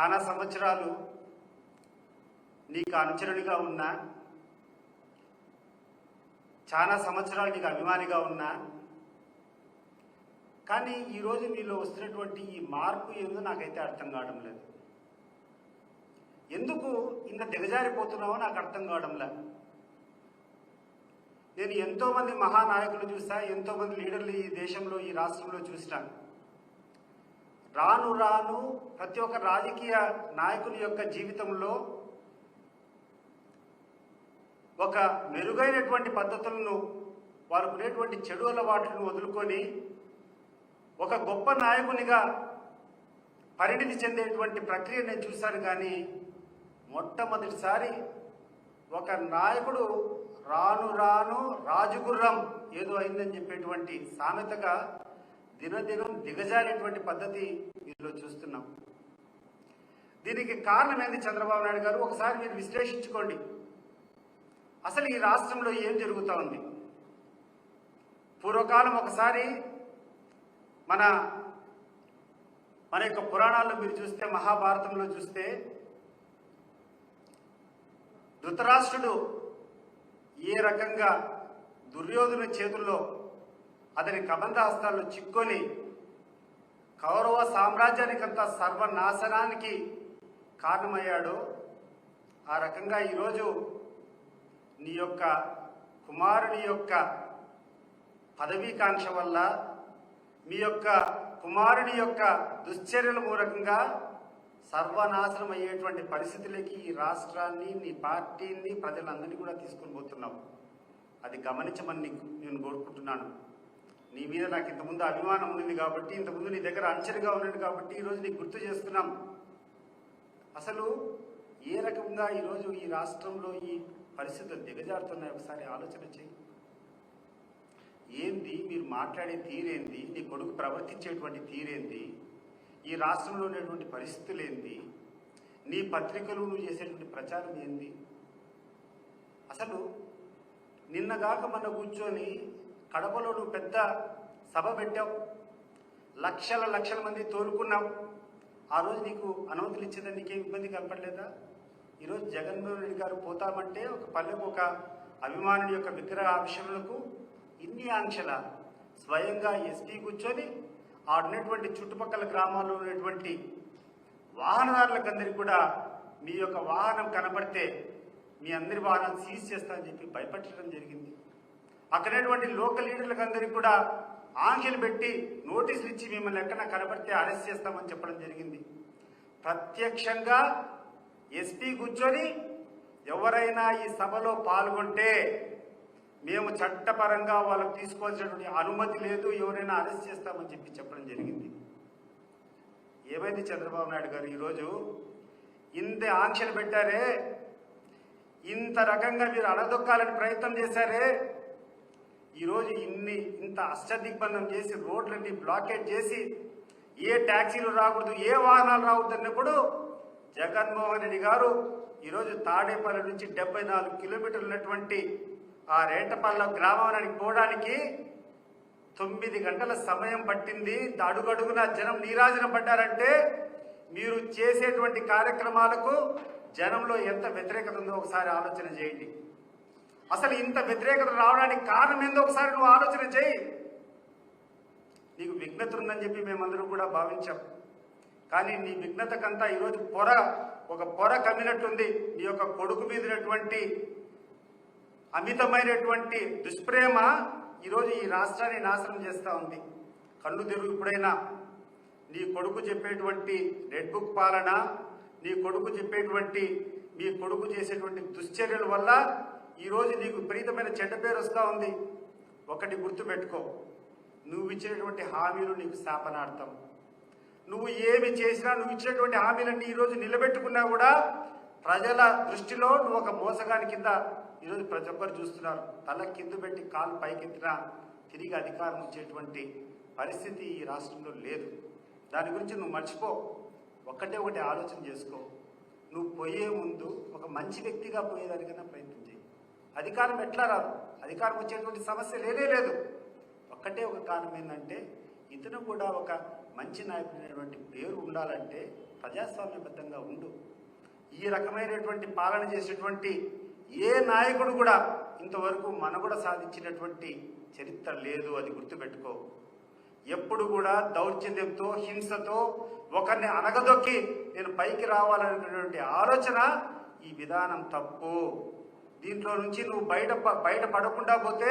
చాలా సంవత్సరాలు నీకు అనుచరునిగా ఉన్నా చాలా సంవత్సరాలు నీకు అభిమానిగా ఉన్నా కానీ ఈరోజు నీలో వస్తున్నటువంటి ఈ మార్పు ఏందో నాకైతే అర్థం కావడం లేదు. ఎందుకు ఇంత దిగజారిపోతున్నావో నాకు అర్థం కావడం లేదు. నేను ఎంతోమంది మహానాయకులు చూసా ఎంతోమంది లీడర్లు ఈ దేశంలో ఈ రాష్ట్రంలో చూసినాను రాను రాను ప్రతి ఒక్క రాజకీయ నాయకుని యొక్క జీవితంలో ఒక మెరుగైనటువంటి పద్ధతులను వారుకునేటువంటి చెడు అలవాట్లను వదులుకొని ఒక గొప్ప నాయకునిగా పరిణితి చెందేటువంటి ప్రక్రియ నేను చూశాను కానీ మొట్టమొదటిసారి ఒక నాయకుడు రాను రాను రాజుగుర్రం ఏదో అయిందని చెప్పేటువంటి సామెతగా దినదినం దిగజారేటువంటి పద్ధతి మీలో చూస్తున్నాం. దీనికి కారణం ఏంది చంద్రబాబు నాయుడు గారు? ఒకసారి మీరు విశ్లేషించుకోండి. అసలు ఈ రాష్ట్రంలో ఏం జరుగుతూ ఉంది? పూర్వకాలం ఒకసారి మన మన యొక్క పురాణాల్లో మీరు చూస్తే మహాభారతంలో చూస్తే ధృతరాష్ట్రుడు ఏ రకంగా దుర్యోధన చేతుల్లో అతని కబంధ హస్తాల్లో చిక్కొని కౌరవ సామ్రాజ్యానికంతా సర్వనాశనానికి కారణమయ్యాడో. ఆ రకంగా ఈరోజు నీ యొక్క కుమారుని యొక్క పదవీకాంక్ష వల్ల మీ యొక్క కుమారుని యొక్క దుశ్చర్యల మూలకంగా సర్వనాశనం అయ్యేటువంటి పరిస్థితులకి ఈ రాష్ట్రాన్ని నీ పార్టీని ప్రజలందరినీ కూడా తీసుకొని పోతున్నావు. అది గమనించమని నేను కోరుకుంటున్నాను. నీ మీద నాకు ఇంతకుముందు అభిమానం ఉన్నది కాబట్టి ఇంతకుముందు నీ దగ్గర అంచనగా ఉన్నాడు కాబట్టి ఈరోజు నీకు గుర్తు చేస్తున్నాం. అసలు ఏ రకంగా ఈరోజు ఈ రాష్ట్రంలో ఈ పరిస్థితులు దిగజారుతున్నాయి? ఒకసారి ఆలోచన చేయి. ఏంది? మీరు మాట్లాడే తీరేంది? నీ కొడుకు ప్రవర్తించేటువంటి తీరేంది? ఈ రాష్ట్రంలో ఉన్నటువంటి పరిస్థితులు ఏంది? నీ పత్రికలు నువ్వు చేసేటువంటి ప్రచారం ఏంది? అసలు నిన్నగాక మన కూర్చొని కడపలో నువ్వు పెద్ద సభ పెట్టావు. లక్షల లక్షల మంది తోలుకున్నావు. ఆ రోజు నీకు అనుమతులు ఇచ్చేదా నీకేం ఇబ్బంది కనపడలేదా ఈరోజు జగన్మోహన్ రెడ్డి గారు పోతామంటే ఒక పల్లెకు ఒక అభిమానుడి యొక్క విగ్రహ ఆవిష్కరణలకు ఇన్ని ఆంక్షల స్వయంగా ఎస్పీ కూర్చొని ఆడున్నటువంటి చుట్టుపక్కల గ్రామాల్లో ఉన్నటువంటి వాహనదారులకందరికీ కూడా మీ యొక్క వాహనం కనబడితే మీ అందరి వాహనాలు సీజ్ చేస్తామని చెప్పి భయపెట్టడం జరిగింది. అక్కడటువంటి లోకల్ లీడర్లకు అందరికీ కూడా ఆంక్షలు పెట్టి నోటీసులు ఇచ్చి మిమ్మల్ని ఎక్కడ కనబడితే అరెస్ట్ చేస్తామని చెప్పడం జరిగింది. ప్రత్యక్షంగా ఎస్పీ కూర్చొని ఎవరైనా ఈ సభలో పాల్గొంటే మేము చట్టపరంగా వాళ్ళకు తీసుకోవాల్సినటువంటి అనుమతి లేదు ఎవరైనా అరెస్ట్ చేస్తామని చెప్పి చెప్పడం జరిగింది. ఏమైంది చంద్రబాబు నాయుడు గారు ఈరోజు? ఇంత ఆంక్షలు పెట్టారే ఇంత రకంగా మీరు అణదొక్కాలని ప్రయత్నం చేశారే ఈరోజు ఇన్ని ఇంత అష్టదిగ్బంధం చేసి రోడ్లన్నీ బ్లాకేట్ చేసి ఏ ట్యాక్సీలు రాకూడదు ఏ వాహనాలు రాకూడదు అన్నప్పుడు జగన్మోహన్ రెడ్డి గారు ఈరోజు తాడేపల్లి నుంచి డెబ్బై నాలుగు కిలోమీటర్లు ఉన్నటువంటి ఆ రేటపల్ల గ్రామానికి పోవడానికి తొమ్మిది గంటల సమయం పట్టింది. అడుగడుగున జనం నీరాజన పడ్డారంటే మీరు చేసేటువంటి కార్యక్రమాలకు జనంలో ఎంత వ్యతిరేకత ఉందో ఒకసారి ఆలోచన చేయండి. అసలు ఇంత వ్యతిరేకత రావడానికి కారణం ఏందో ఒకసారి నువ్వు ఆలోచన చేయి. నీకు విఘ్నత ఉందని చెప్పి మేమందరూ కూడా భావించాం. కానీ నీ విఘ్నతకంతా ఈరోజు పొర ఒక పొర కమ్మినట్టుంది. నీ యొక్క కొడుకు మీదటువంటి అమితమైనటువంటి దుష్ప్రేమ ఈరోజు ఈ రాష్ట్రాన్ని నాశనం చేస్తూ ఉంది. కళ్ళు తెరువు ఇప్పుడైనా. నీ కొడుకు చెప్పేటువంటి రెడ్ బుక్ పాలన నీ కొడుకు చెప్పేటువంటి మీ కొడుకు చేసేటువంటి దుశ్చర్యల వల్ల ఈరోజు నీకు విపరీతమైన చెడ్డ పేరు వస్తూ ఉంది. ఒకటి గుర్తుపెట్టుకో. నువ్వు ఇచ్చినటువంటి హామీలు నీకు శాపనార్థం. నువ్వు ఏమి చేసినా నువ్వు ఇచ్చినటువంటి హామీలన్నీ ఈరోజు నిలబెట్టుకున్నా కూడా ప్రజల దృష్టిలో నువ్వు ఒక మోసగాని కింద ఈరోజు ప్రతి ఒక్కరు చూస్తున్నారు. తల కింద పెట్టి కాలు పైకెత్తినా తిరిగి అధికారం ఇచ్చేటువంటి పరిస్థితి ఈ రాష్ట్రంలో లేదు. దాని గురించి నువ్వు మర్చిపో. ఒక్కటే ఒకటి ఆలోచన చేసుకో. నువ్వు పోయే ముందు ఒక మంచి వ్యక్తిగా పోయేదానికైనా ప్రయత్నం అధికారం ఎట్లా రాదు? అధికారం వచ్చేటువంటి సమస్య లేనే లేదు. ఒక్కటే ఒక కారణం ఏంటంటే ఇతను కూడా ఒక మంచి నాయకుడైనటువంటి పేరు ఉండాలంటే ప్రజాస్వామ్యబద్ధంగా ఉండు. ఈ రకమైనటువంటి పాలన చేసేటువంటి ఏ నాయకుడు కూడా ఇంతవరకు మన కూడా సాధించినటువంటి చరిత్ర లేదు అది గుర్తుపెట్టుకో. ఎప్పుడు కూడా దౌర్జన్యంతో హింసతో ఒకరిని అనగదొక్కి నేను పైకి రావాలనేటువంటి ఆలోచన ఈ విధానం తప్పు. దీంట్లో నుంచి నువ్వు బయట బయట పడకుండా పోతే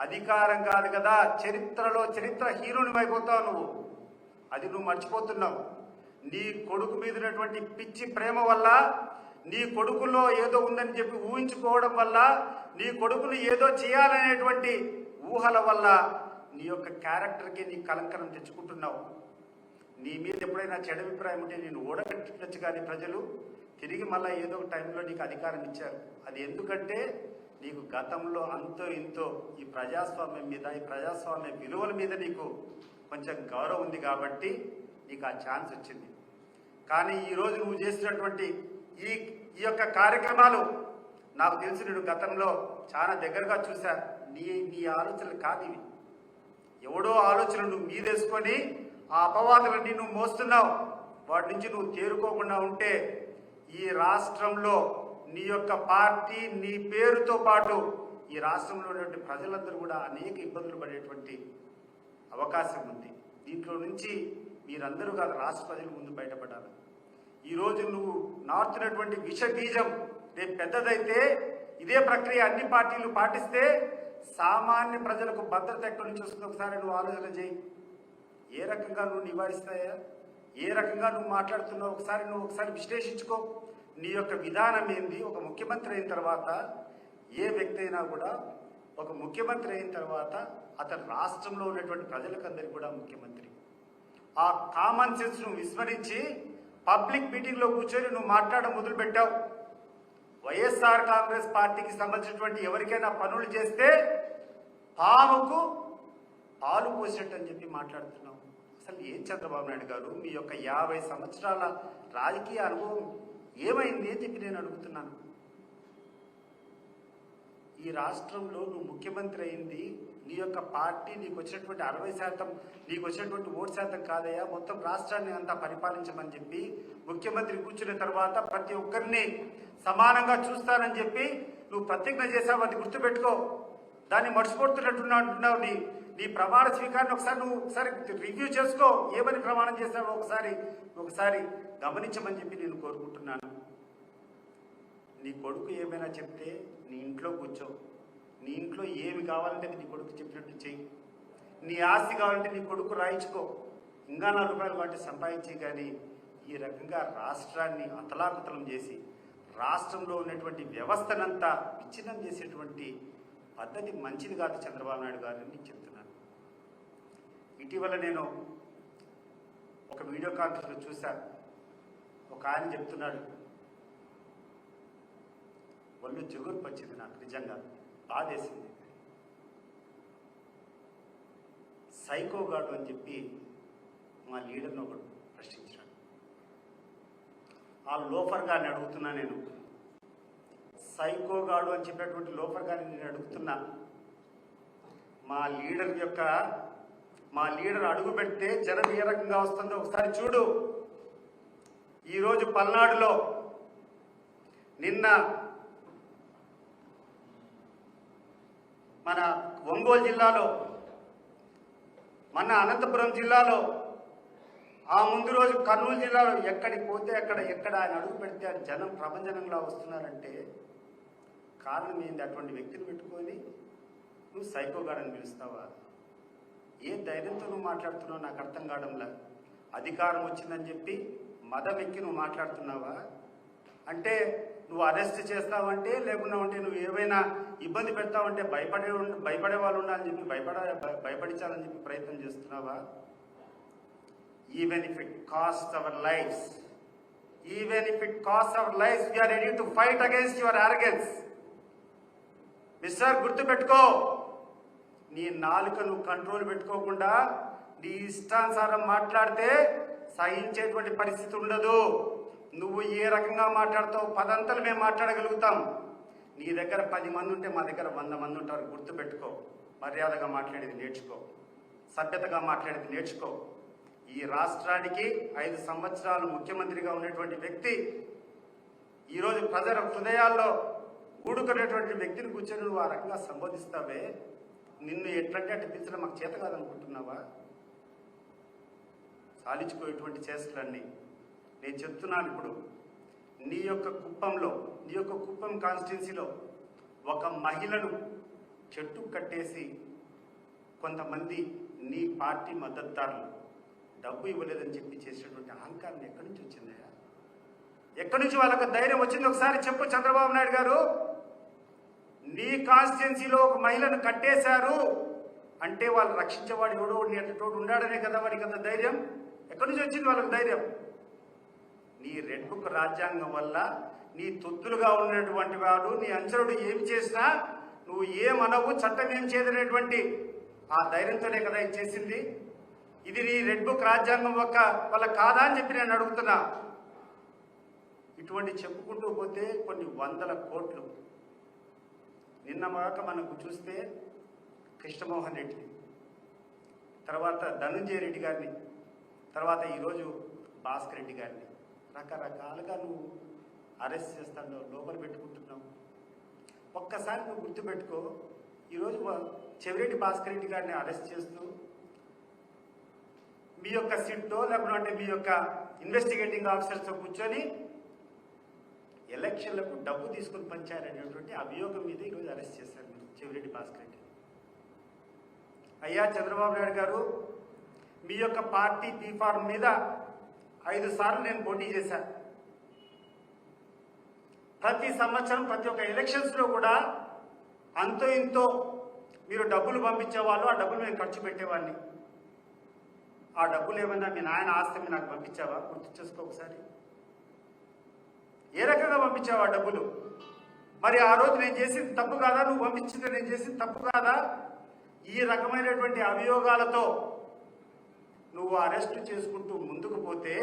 అధికారం కాదు కదా. చరిత్రలో చరిత్ర హీరోని అయిపోతావు నువ్వు. అది నువ్వు మర్చిపోతున్నావు. నీ కొడుకు మీద ఉన్నటువంటి పిచ్చి ప్రేమ వల్ల నీ కొడుకులో ఏదో ఉందని చెప్పి ఊహించుకోవడం వల్ల నీ కొడుకును ఏదో చేయాలనేటువంటి ఊహల వల్ల నీ యొక్క క్యారెక్టర్కి నీ కలంకరం తెచ్చుకుంటున్నావు. నీ మీద ఎప్పుడైనా చెడు అభిప్రాయం ఉంటే నేను ఓడగట్టచ్చు కానీ ప్రజలు తిరిగి మళ్ళీ ఏదో ఒక టైంలో నీకు అధికారం ఇచ్చారు. అది ఎందుకంటే నీకు గతంలో అంతో ఇంతో ఈ ప్రజాస్వామ్యం మీద ఈ ప్రజాస్వామ్య విలువల మీద నీకు కొంచెం గౌరవం ఉంది కాబట్టి నీకు ఆ ఛాన్స్ వచ్చింది. కానీ ఈరోజు నువ్వు చేసినటువంటి ఈ ఈ యొక్క కార్యక్రమాలు నాకు తెలిసి నేను గతంలో చాలా దగ్గరగా చూశా. నీ నీ ఆలోచనలు కాదు ఇవి. ఎవడో ఆలోచన నువ్వు మీదేసుకొని ఆ అపవాదులన్నీ నువ్వు మోస్తున్నావు. వాటి నుంచి నువ్వు తేరుకోకుండా ఉంటే ఈ రాష్ట్రంలో నీ యొక్క పార్టీ నీ పేరుతో పాటు ఈ రాష్ట్రంలో ఉన్నటువంటి ప్రజలందరూ కూడా అనేక ఇబ్బందులు పడేటువంటి అవకాశం ఉంది. దీంట్లో నుంచి మీరందరూ కాదు రాష్ట్ర ప్రజలు ముందు బయటపడాలి. ఈరోజు నువ్వు నార్చున్నటువంటి విష బీజం రేపు పెద్దదైతే ఇదే ప్రక్రియ అన్ని పార్టీలు పాటిస్తే సామాన్య ప్రజలకు భద్రత ఎక్కడి నుంచి వస్తుంది ఒకసారి నువ్వు ఆలోచన చేయి. ఏ రకంగా నువ్వు నివారిస్తాయా ఏ రకంగా నువ్వు మాట్లాడుతున్నావు? ఒకసారి నువ్వు ఒకసారి విశ్లేషించుకో. నీ యొక్క విధానం ఏంది? ఒక ముఖ్యమంత్రి అయిన తర్వాత ఏ వ్యక్తి అయినా కూడా ఒక ముఖ్యమంత్రి అయిన తర్వాత అతను రాష్ట్రంలో ఉన్నటువంటి ప్రజలకందరికీ కూడా ముఖ్యమంత్రి. ఆ కామన్ సెన్స్ను విస్మరించి పబ్లిక్ మీటింగ్లో కూర్చొని నువ్వు మాట్లాడడం మొదలుపెట్టావు. వైఎస్ఆర్ కాంగ్రెస్ పార్టీకి సంబంధించినటువంటి ఎవరికైనా పనులు చేస్తే పాముకు పాలు పోసినట్టు అని చెప్పి మాట్లాడుతున్నావు. అసలు ఏం చంద్రబాబు నాయుడు గారు? మీ యొక్క యాభై సంవత్సరాల రాజకీయ అనుభవం ఏమైంది అని చెప్పి నేను అడుగుతున్నాను. ఈ రాష్ట్రంలో నువ్వు ముఖ్యమంత్రి అయింది నీ యొక్క పార్టీ నీకు వచ్చినటువంటి అరవై శాతం నీకు వచ్చినటువంటి ఓటు శాతం కాదయ్యా మొత్తం రాష్ట్రాన్ని అంతా పరిపాలించమని చెప్పి ముఖ్యమంత్రి కూర్చున్న తర్వాత ప్రతి ఒక్కరిని సమానంగా చూస్తానని చెప్పి నువ్వు ప్రతిజ్ఞ చేసావు అది గుర్తుపెట్టుకో. దాన్ని మర్చిపోతున్నట్టున్నా అంటున్నావు నీ నీ ప్రమాణ స్వీకారాన్ని ఒకసారి నువ్వు ఒకసారి రివ్యూ చేసుకో. ఏమని ప్రమాణం చేసావో ఒకసారి ఒకసారి గమనించమని చెప్పి నేను కోరుకుంటున్నాను. నీ కొడుకు ఏమైనా చెప్తే నీ ఇంట్లో కూర్చో. నీ ఇంట్లో ఏమి కావాలంటే నీ కొడుకు చెప్పినట్టు చెయ్యి. నీ ఆస్తి కావాలంటే నీ కొడుకు రాయించుకో. ఇంకా నాలుగు రూపాయలు కాబట్టి సంపాదించి కానీ ఈ రకంగా రాష్ట్రాన్ని అతలాకుతలం చేసి రాష్ట్రంలో ఉన్నటువంటి వ్యవస్థనంతా విచ్ఛిన్నం చేసేటువంటి పద్ధతి మంచిది కాదు చంద్రబాబు నాయుడు గారు అని చెప్తున్నాను. ఇటీవల నేను ఒక వీడియో కాన్ఫరెన్స్లో చూశాను. ఒక ఆయన చెప్తున్నాడు ఒళ్ళు జుగురు వచ్చింది నాకు నిజంగా బాధేసింది. సైకోగాడు అని చెప్పి మా లీడర్ను ఒకడు ప్రశ్నించాడు ఆ లోఫర్ గారిని అడుగుతున్నా నేను. సైకోగాడు అని చెప్పినటువంటి లోఫర్ గారిని నేను అడుగుతున్నా. మా లీడర్ యొక్క మా లీడర్ అడుగు పెడితే జనం ఏ రకంగా వస్తుందో ఒకసారి చూడు. ఈరోజు పల్నాడులో నిన్న మన ఒంగోలు జిల్లాలో మన అనంతపురం జిల్లాలో ఆ ముందు రోజు కర్నూలు జిల్లాలో ఎక్కడికి పోతే అక్కడ ఎక్కడ ఆయన అడుగు పెడితే జనం ప్రపంచనంలా వస్తున్నారంటే కారణం ఏంది? అటువంటి వ్యక్తిని పెట్టుకొని నువ్వు సైకోగాడని పిలుస్తావా? ఏ ధైర్యంతో నువ్వు మాట్లాడుతున్నావు? నాకు అర్థం కావడంలా. అధికారం వచ్చిందని చెప్పి మదం ఎక్కి నువ్వు మాట్లాడుతున్నావా? అంటే నువ్వు అరెస్ట్ చేస్తావంటే లేకుండా ఉంటే నువ్వు ఏమైనా ఇబ్బంది పెడతావంటే భయపడే భయపడే వాళ్ళు ఉండాలని చెప్పి భయపడ భయపడించాలని చెప్పి ప్రయత్నం చేస్తున్నావా? Even if it cost our lives even if it cost our lives we're ready to fight against your arrogance mister గుర్తుపెట్టుకో. నీ నాలుకను కంట్రోల్ పెట్టుకోకుండా నీ ఇష్టానుసారం మాట్లాడితే సహించేటువంటి పరిస్థితి ఉండదు. నువ్వు ఏ రకంగా మాట్లాడతావు పదంతలు మేము మాట్లాడగలుగుతాం. నీ దగ్గర పది మంది ఉంటే మా దగ్గర వంద మంది ఉంటారు. గుర్తుపెట్టుకో. మర్యాదగా మాట్లాడేది నేర్చుకో. సభ్యతగా మాట్లాడేది నేర్చుకో. ఈ రాష్ట్రానికి ఐదు సంవత్సరాలు ముఖ్యమంత్రిగా ఉన్నటువంటి వ్యక్తి ఈరోజు ప్రజల హృదయాల్లో ఊడుకునేటువంటి వ్యక్తిని కూర్చొని నువ్వు ఆ రకంగా సంబోధిస్తావే? నిన్ను ఎట్లంటే అటు దించడం మాకు చేత కాదనుకుంటున్నావా? ఇటువంటి చేష్టలన్నీ. నేను చెప్తున్నాను ఇప్పుడు నీ యొక్క కుప్పంలో నీ యొక్క కుప్పం కాన్స్టిట్యున్సీలో ఒక మహిళను చెట్టు కట్టేసి కొంతమంది నీ పార్టీ మద్దతుదారులు డబ్బు ఇవ్వలేదని చెప్పి చేసినటువంటి అహంకారం ఎక్కడి నుంచి వచ్చిందయ్యా? ఎక్కడి నుంచి వాళ్ళకు ధైర్యం వచ్చింది? ఒకసారి చెప్పు చంద్రబాబు నాయుడు గారు. నీ కాన్స్టిట్యున్సీలో ఒక మహిళను కట్టేశారు. అంటే వాళ్ళు రక్షించేవాడు ఎవడో నీ అటువంటి ఉన్నాడనే కదా వాడికి అంత ధైర్యం? ఎక్కడి నుంచి వచ్చింది వాళ్ళకి ధైర్యం? నీ రెడ్ బుక్ రాజ్యాంగం వల్ల నీ తొత్తులుగా ఉన్నటువంటి వాడు నీ అంచరుడు ఏమి చేసినా నువ్వు ఏమనవు చట్టం ఏం చేయదనేటువంటి ఆ ధైర్యంతోనే కదా ఇది చేసింది. ఇది నీ రెడ్ బుక్ రాజ్యాంగం యొక్క వాళ్ళ కాదా అని చెప్పి నేను అడుగుతున్నా. ఇటువంటి చెప్పుకుంటూ పోతే కొన్ని వందల కోట్లు నిన్న మాక మనకు చూస్తే కృష్ణమోహన్ రెడ్డి. తర్వాత ధనంజయ రెడ్డి గారిని తర్వాత ఈరోజు భాస్కర్ రెడ్డి గారిని. రకరకాలుగా నువ్వు అరెస్ట్ చేస్తాను లోపల పెట్టుకుంటున్నావు. ఒక్కసారి నువ్వు గుర్తుపెట్టుకో ఈరోజు చెవిరెడ్డి భాస్కర్ రెడ్డి గారిని అరెస్ట్ చేస్తూ మీ యొక్క సిట్టో లేకుంటే మీ యొక్క ఇన్వెస్టిగేటింగ్ ఆఫీసర్స్తో కూర్చొని ఎలక్షన్లకు డబ్బు తీసుకుని పంచారనేటువంటి అభియోగం మీద ఈరోజు అరెస్ట్ చేశారు మీరు చెవిరెడ్డి భాస్కర్ రెడ్డి. అయ్యా చంద్రబాబు నాయుడు గారు మీ యొక్క పార్టీ బీఫార్మ్ మీద ఐదు సార్లు నేను పోటీ చేశాను ప్రతి సంవత్సరం ప్రతి ఒక్క ఎలక్షన్స్లో కూడా అంతో ఇంతో మీరు డబ్బులు పంపించేవాళ్ళు ఆ డబ్బులు నేను ఖర్చు పెట్టేవాడిని. ఆ డబ్బులు ఏమైనా మీ నాయన ఆస్తి మీద నాకు పంపించావా? గుర్తు చేసుకో ఒకసారి. ఏ రకంగా పంపించావు ఆ డబ్బులు? మరి ఆ రోజు నేను చేసింది తప్పు కాదా? నువ్వు పంపించింది నేను చేసింది తప్పు కాదా? ఈ రకమైనటువంటి అభియోగాలతో నువ్వు అరెస్ట్ చేసుకుంటూ ముందుకు పోతే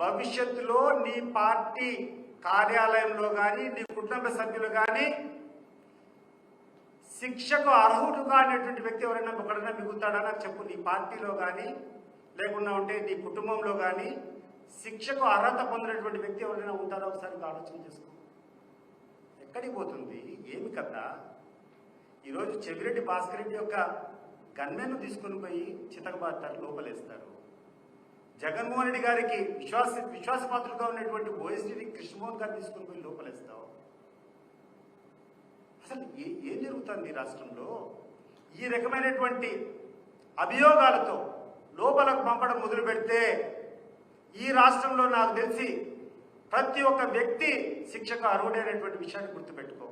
భవిష్యత్తులో నీ పార్టీ కార్యాలయంలో కానీ నీ కుటుంబ సభ్యులు కానీ శిక్షకు అర్హుడు కానిటువంటి వ్యక్తి ఎవరైనా ఒకడైనా మిగులుతాడా? నాకు చెప్పు. నీ పార్టీలో కానీ లేకుండా ఉంటే నీ కుటుంబంలో కానీ శిక్షకు అర్హత పొందినటువంటి వ్యక్తి ఎవరైనా ఉంటారో ఒకసారి ఆలోచన చేసుకో. ఎక్కడికి పోతుంది? ఏమి కదా ఈరోజు చెవిరెడ్డి భాస్కర్ రెడ్డి యొక్క గన్మెన్ను తీసుకుని పోయి చితకబాస్తారు లోపలేస్తారు. జగన్మోహన్ రెడ్డి గారికి విశ్వాస విశ్వాసపాత్రులుగా ఉన్నటువంటి ఓఎస్డీ కృష్ణమోహన్ గారు తీసుకుని పోయి లోపలేస్తావు. అసలు ఏ ఏం జరుగుతుంది రాష్ట్రంలో? ఈ రకమైనటువంటి అభియోగాలతో లోపలకు పంపడం మొదలు పెడితే ఈ రాష్ట్రంలో నాకు తెలిసి ప్రతి ఒక్క వ్యక్తి శిక్షకు అర్హుడైనటువంటి విషయాన్ని గుర్తుపెట్టుకో.